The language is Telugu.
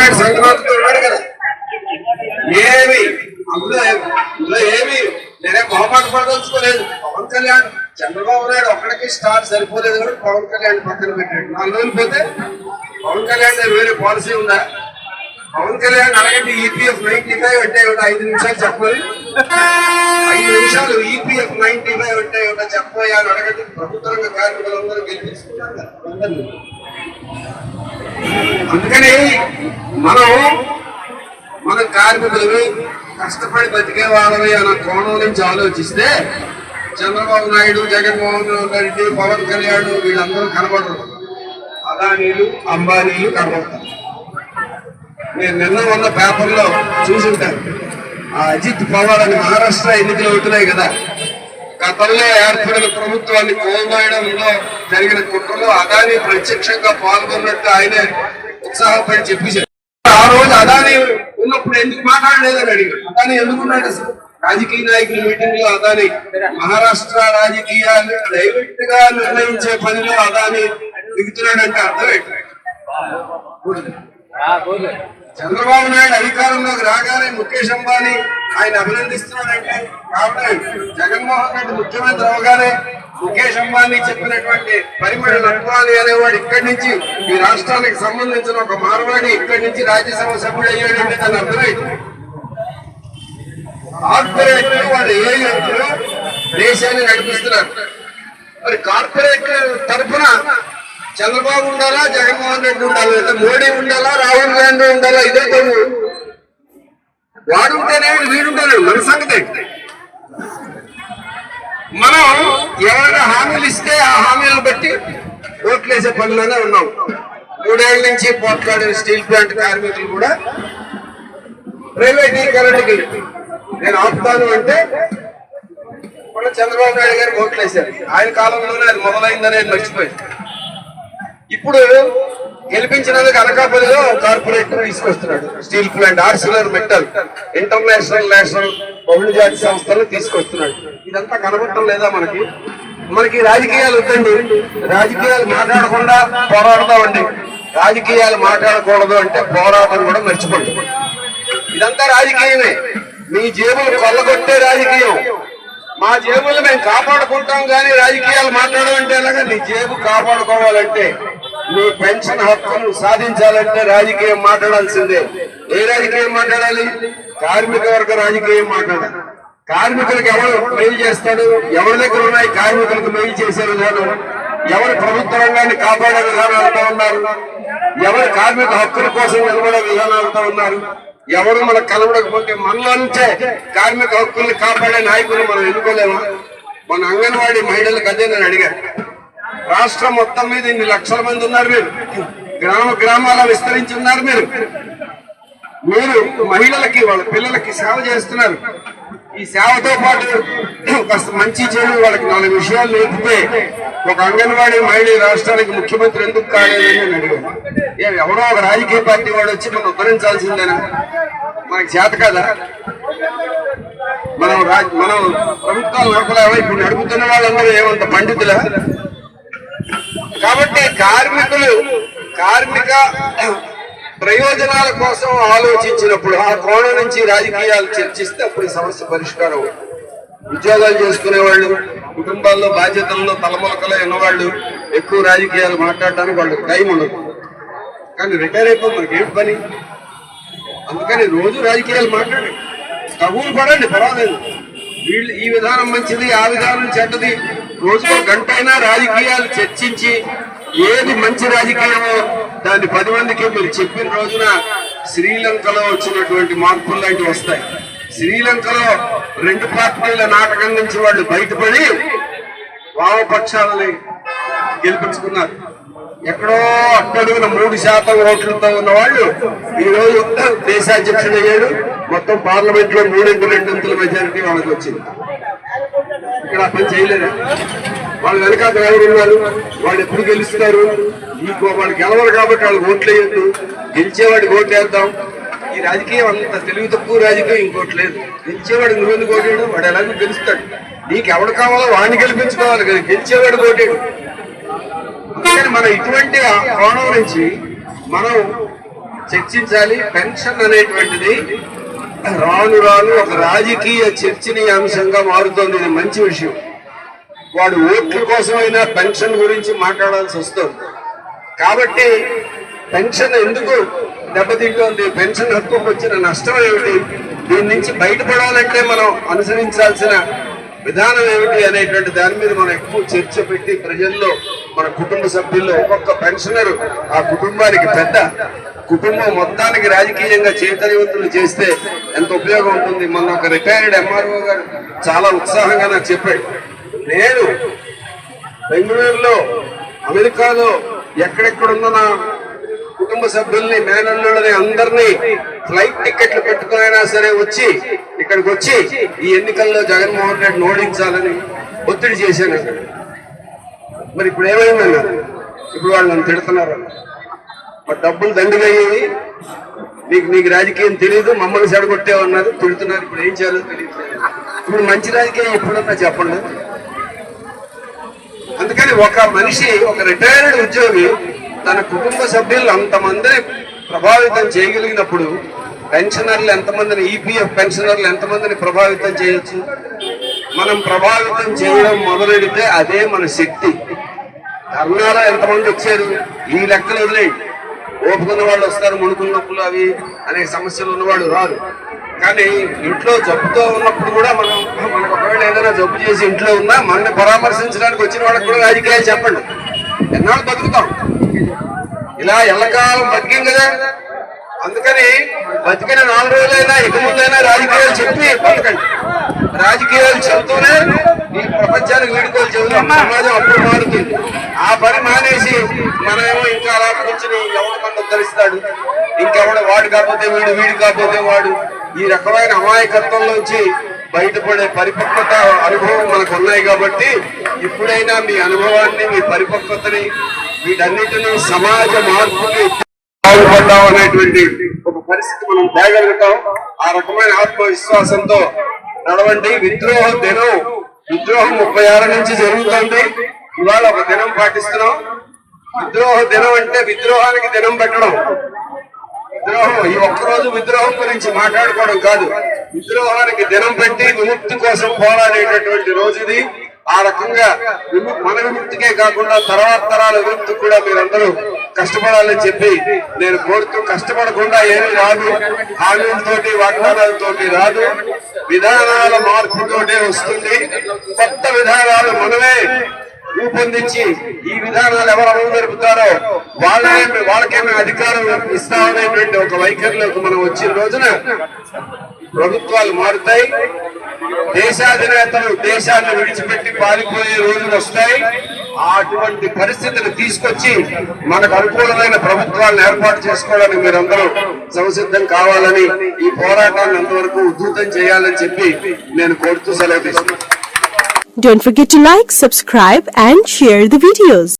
నాయుడు సంక్రాంతికి ఉన్నాడు కదా? ఏమి? అందులో అందులో ఏమి? నేనే మొహమాట పడదలుచుకోలేదు. పవన్ కళ్యాణ్ చంద్రబాబు నాయుడు ఒక్కడికి స్టార్ సరిపోలేదు కూడా పవన్ కళ్యాణ్ పక్కన పెట్టాడు. నాలుగు రోజులు పోతే పవన్ కళ్యాణ్ వేరే పాలసీ ఉందా? పవన్ కళ్యాణ్ అడగండి ఈపీఎఫ్ నైన్టీ ఫైవ్ అంటే ఐదు నిమిషాలు చెప్పాలి. ఐదు నిమిషాలు ఈపీఎఫ్ నైన్టీ ఫైవ్ అంటే ఏమిటో చెప్పబోయా అని అడగండి. ప్రభుత్వ రంగ కార్మికులందరూ గెలిపించుకున్నారు కదా, అందరినీ. అందుకని మనం మన కార్మికులవి కష్టపడి బతికే వాళ్ళవి అన్న కోణం నుంచి ఆలోచిస్తే చంద్రబాబు నాయుడు జగన్మోహన్ రెడ్డి పవన్ కళ్యాణ్ వీళ్ళందరూ కనబడరు. అదానీలు అంబానీలు కనబడతారు. నేను నిన్న ఉన్న పేపర్లో చూసుంటాను ఆ అజిత్ పవార్ అని మహారాష్ట్ర ఎన్నికలు అవుతున్నాయి కదా. గతంలో ఏర్పడిన ప్రభుత్వాన్ని కోల్పోయడంలో జరిగిన కుట్రలో అదాని ప్రత్యక్షంగా పాల్గొన్నట్టు ఆయనే ఉత్సాహపడి చెప్పేశారు. ఆ రోజు అదాని ఉన్నప్పుడు ఎందుకు మాట్లాడలేదని అడిగాడు అదాని ఎందుకున్నాడు అసలు? రాజకీయ నాయకుల మీటింగ్లో అదాని మహారాష్ట్ర రాజకీయాలు డైరెక్ట్గా నిర్ణయించే పనిలో అదాని దిగుతున్నాడంటే అర్థం చంద్రబాబు నాయుడు అధికారంలోకి రాగానే ముఖేష్ అంబానీ ఆయన అభినందిస్తున్నాడంటే కాబట్టి జగన్మోహన్ రెడ్డి ముఖ్యమంత్రి అవగానే ముఖేష్ అంబానీ చెప్పినటువంటి పరిమళ నడపాలి అనేవాడు ఇక్కడి నుంచి ఈ రాష్ట్రానికి సంబంధించిన ఒక మార్వాడి ఇక్కడి నుంచి రాజ్యసభ సభ్యుడు అయ్యాడంటే దాని అర్థమైంది కార్పొరేట్లు వాళ్ళు ఏ దేశాన్ని నడిపిస్తున్నారు? మరి కార్పొరేట్ తరఫున చంద్రబాబు ఉండాలా జగన్మోహన్ రెడ్డి ఉండాలా లేదా మోడీ ఉండాలా రాహుల్ గాంధీ ఉండాలా ఇదే తను వాడుంటేనే వీడుంటేనే మన సంగతి. మనం ఎవరైనా హామీలు ఇస్తే ఆ హామీలను బట్టి ఓట్లేసే పనిలోనే ఉన్నాం. మూడేళ్ళ నుంచి పోట్లాడిన స్టీల్ ప్లాంట్ కార్మికులు కూడా ప్రైవేటీకరణకి నేను ఆపుతాను అంటే మన చంద్రబాబు నాయుడు గారు ఓట్లేశారు. ఆయన కాలంలోనే అది మొదలైందనేది మర్చిపోయింది ఇప్పుడు గెలిపించినందుకు అనకాపల్లిలో కార్పొరేట్ తీసుకొస్తున్నాడు. Steel plant Arcelor Mittal international national బహుళజాతి సంస్థలు తీసుకొస్తున్నాడు. ఇదంతా కనబడటం లేదా మనకి? మనకి రాజకీయాలు వద్దండి. రాజకీయాలు మాట్లాడకుండా పోరాడదామండి రాజకీయాలు మాట్లాడకూడదు అంటే పోరాటం కూడా మర్చిపోండి. ఇదంతా రాజకీయమే. మీ జేబులు కొల్లగొట్టే రాజకీయం. మా జేబులు మేము కాపాడుకుంటాం కానీ రాజకీయాలు మాట్లాడమంటే ఎలాగా? నీ జేబు కాపాడుకోవాలంటే నీ పెన్షన్ హక్కును సాధించాలంటే రాజకీయం మాట్లాడాల్సిందే. ఏ రాజకీయం మాట్లాడాలి? కార్మిక వర్గ రాజకీయం మాట్లాడాలి. కార్మికులకు ఎవరు మెయిల్ చేస్తాడు? ఎవరి దగ్గర ఉన్నాయి కార్మికులకు మెయిల్ చేసే విధానం? ఎవరు ప్రభుత్వ రంగాన్ని కాపాడే విధానాలతో ఉన్నారు? ఎవరు కార్మిక హక్కుల కోసం నిలబడే విధానాలతో ఉన్నారు? ఎవరు మనకు కనబడకపోతే మనలో నుంచే కార్మిక హక్కుల్ని కాపాడే నాయకులు మనం ఎన్నుకోలేమా? మన అంగన్వాడీ మహిళలకు అదే నేను అడిగాను రాష్ట్రం మొత్తం మీద ఇన్ని లక్షల మంది ఉన్నారు మీరు. గ్రామ గ్రామాల విస్తరించి ఉన్నారు మీరు. మీరు మహిళలకి వాళ్ళ పిల్లలకి సేవ చేస్తున్నారు. ఈ సేవతో పాటు ఒక మంచి చెడు వాళ్ళకి నాలుగు విషయాలు నేర్పితే ఒక అంగన్వాడీ మహిళ రాష్ట్రానికి ముఖ్యమంత్రి ఎందుకు కాలేదని నేను అడిగాను. ఎవడో ఒక రాజకీయ పార్టీ వాడు వచ్చి మనం ఉద్ధరించాల్సిందేనా మనకి చేత కదా? మనం రాజ్- మనం ప్రభుత్వాలు నడపలేవా? ఇప్పుడు నడుపుతున్న వాళ్ళందరూ ఏమంత పండితుల? కాబట్టి కార్మికులు కార్మిక ప్రయోజనాల కోసం ఆలోచించినప్పుడు ఆ కోణం నుంచి రాజకీయాలు చర్చిస్తే అప్పుడు సమస్య పరిష్కారం ఉద్యోగాలు చేసుకునే వాళ్ళు కుటుంబాల్లో బాధ్యతల్లో తలమొలకలో ఉన్నవాళ్ళు ఎక్కువ రాజకీయాలు మాట్లాడడానికి వాళ్ళకి టైం ఉండదు. కానీ రిటైర్ అయిపోయి మనకి ఏం పని? అందుకని రోజు రాజకీయాలు మాట్లాడండి. తగులు పడండి పర్వాలేదు. వీళ్ళు ఈ విధానం మంచిది ఆ విధానం చెడ్డది రోజు గంట అయినా రాజకీయాలు చర్చించి ఏది మంచి రాజకీయమో దాన్ని పది మందికి మీరు చెప్పిన రోజున శ్రీలంకలో వచ్చినటువంటి మార్పులు లాంటివి వస్తాయి. శ్రీలంకలో రెండు పార్టీల నాటకం నుంచి వాళ్ళు బయటపడి వామపక్షాలని గెలిపించుకున్నారు. ఎక్కడో అట్టడుగున మూడు శాతం ఓట్లతో ఉన్న వాళ్ళు ఈరోజు దేశాధ్యక్షుడు అయ్యాడు మొత్తం పార్లమెంట్లో మూడింటి రెండింతల మెజారిటీ వాళ్ళకి వచ్చింది. ఇక్కడ పని చేయలేరు వాళ్ళు వెనకాల ఎవరు ఉన్నారు. వాళ్ళు ఎప్పుడు గెలుస్తారు? ఈ వాళ్ళు గెలవరు కాబట్టి వాళ్ళు ఓట్లు వేయద్దు గెలిచేవాడికి ఓట్లు వేద్దాం ఈ రాజకీయం అంత తెలివి తక్కువ రాజకీయం ఇంకోటి లేదు. గెలిచేవాడు నువ్వెందుకు ఓటేడు వాడు ఎలాగో గెలుస్తాడు. నీకు ఎవడు కావాలో వాడిని గెలిపించుకోవాలి కదా. గెలిచేవాడు ఓటేడు అందుకని మనం ఇటువంటి కోణం నుంచి మనం చర్చించాలి. పెన్షన్ అనేటువంటిది రాను రాను ఒక రాజకీయ చర్చనీయాంశంగా మారుతోంది. ఇది మంచి విషయం. వాడు ఓట్ల కోసమైనా పెన్షన్ గురించి మాట్లాడాల్సి వస్తుంది. కాబట్టి పెన్షన్ ఎందుకు దెబ్బతింటోంది? పెన్షన్ హక్కుకు వచ్చిన నష్టం ఏమిటి? దీని నుంచి బయటపడాలంటే మనం అనుసరించాల్సిన విధానం ఏమిటి అనేటువంటి దాని మీద మనం ఎక్కువ చర్చ పెట్టి ప్రజల్లో మన కుటుంబ సభ్యుల్లో ఒక్కొక్క పెన్షనర్ ఆ కుటుంబానికి పెద్ద కుటుంబం మొత్తానికి రాజకీయంగా చైతన్యవంతులు చేస్తే ఎంత ఉపయోగం ఉంటుంది? మొన్న ఒక రిటైర్డ్ ఎంఆర్ఓ గారు చాలా ఉత్సాహంగా నాకు చెప్పాడు. నేను బెంగళూరులో అమెరికాలో ఎక్కడెక్కడున్న నా కుటుంబ సభ్యుల్ని మేనల్లులని అందరినీ ఫ్లైట్ టికెట్లు పెట్టుకునైనా సరే వచ్చి ఇక్కడికి వచ్చి ఈ ఎన్నికల్లో జగన్మోహన్ రెడ్డిని ఓడించాలని ఒత్తిడి చేశాను. మరి ఇప్పుడు ఏమైందన్నారు? ఇప్పుడు వాళ్ళు నన్ను తిడుతున్నారు. డబ్బులు దండిగా అయ్యేవి నీకు నీకు రాజకీయం తెలియదు మమ్మల్ని చెడగొట్టేవన్నారు తిడుతున్నారు ఇప్పుడు ఏం చేయాలో తెలియదు ఇప్పుడు మంచి రాజకీయం ఎప్పుడన్నా చెప్పండి. అందుకని ఒక మనిషి ఒక రిటైర్డ్ ఉద్యోగి తన కుటుంబ సభ్యులు అంతమందిని ప్రభావితం చేయగలిగినప్పుడు పెన్షనర్లు ఎంతమందిని ఈపీఎఫ్ పెన్షనర్లు ఎంతమందిని ప్రభావితం చేయొచ్చు? మనం ప్రభావితం చేయడం మొదలెడితే అదే మన శక్తి. ధర్నాలో ఎంతమంది వచ్చారు? ఈ లెక్కలు వదిలేయండి. ఓపుకున్న వాళ్ళు వస్తారు మునుకున్న నొప్పులు అవి అనే సమస్యలు ఉన్నవాళ్ళు రారు. కానీ ఇంట్లో జబ్బుతో ఉన్నప్పుడు కూడా మనం మనకు ఒకవేళ ఏదైనా జబ్బు చేసి ఇంట్లో ఉన్నా మనల్ని పరామర్శించడానికి వచ్చిన వాళ్ళకి కూడా రాజకీయాలు చెప్పండి. ఎన్నాళ్ళు బతుకుతాం? ఇలా ఎల్లకాలం బతికిం కదా? అందుకని బతికిన నాలుగు రోజులైనా ఇక ముందైనా రాజకీయాలు చెప్పి బతకండి. రాజకీయాలు చెబుతూనే ఈ ప్రపంచానికి వీడుకోలు చెబుతాం సమాజం అప్పుడు మారుతుంది. ఆ పని మానేసి మనమేమో ఇంకా అలా కూర్చుని ఎవడు మన ఉద్ధరిస్తాడు? ఇంకెవడు వాడు కాకపోతే వీడు వీడు కాకపోతే వాడు. ఈ రకమైన అమాయకత్వంలోంచి బయటపడే పరిపక్వత అనుభవం మనకు ఉన్నాయి కాబట్టి ఇప్పుడైనా మీ అనుభవాన్ని మీ పరిపక్వతని వీటన్నిటిని సమాజ మార్పుకి బాగుపడ్డాం అనేటువంటి ఒక పరిస్థితి మనం తేగలుగుతాం. ఆ రకమైన ఆత్మవిశ్వాసంతో నడవండి. విద్రోహ దినం. విద్రోహం ముప్పై ఆరు నుంచి జరుగుతుంది. ఇవాళ ఒక దినం పాటిస్తున్నాం. విద్రోహ దినం అంటే విద్రోహానికి దినం పెట్టడం. విద్రోహం ఈ ఒక్కరోజు విద్రోహం గురించి మాట్లాడుకోవడం కాదు. విద్రోహానికి దినం పెట్టి విముక్తి కోసం పోరాడేటటువంటి రోజు ఇది. ఆ రకంగా మన విముక్తికే కాకుండా తర్వాత తరాల విముక్తి కూడా మీరందరూ కష్టపడాలని చెప్పి నేను కోరుతూ కష్టపడకుండా ఏమీ రాదు. హామీలతోటి వాగ్దానాలతోటి రాదు. విధానాల మార్పుతోనే వస్తుంది. కొత్త విధానాలు మనమే రూపొందించి ఈ విధానాలు ఎవరు అమలు జరుపుతారో వాళ్ళే వాళ్ళకే అధికారం ఇస్తామనేటువంటి ఒక వైఖరిలోకి మనం వచ్చిన రోజున ప్రభుత్వాలు మారుతాయి. దేశాధినేతలు దేశాన్ని విడిచిపెట్టి పారిపోయే రోజులు వస్తాయి. అటువంటి పరిస్థితిని తీసుకొచ్చి మనకు అనుకూలమైన ప్రభుత్వాలను ఏర్పాటు చేసుకోవడానికి మీరందరూ సంసిద్ధం కావాలని ఈ పోరాటాన్ని అంతవరకు ఉధృతం చేయాలని చెప్పి నేను కోరుతూ సెలవు తీసుకున్నాను Don't forget to like, subscribe and share the videos.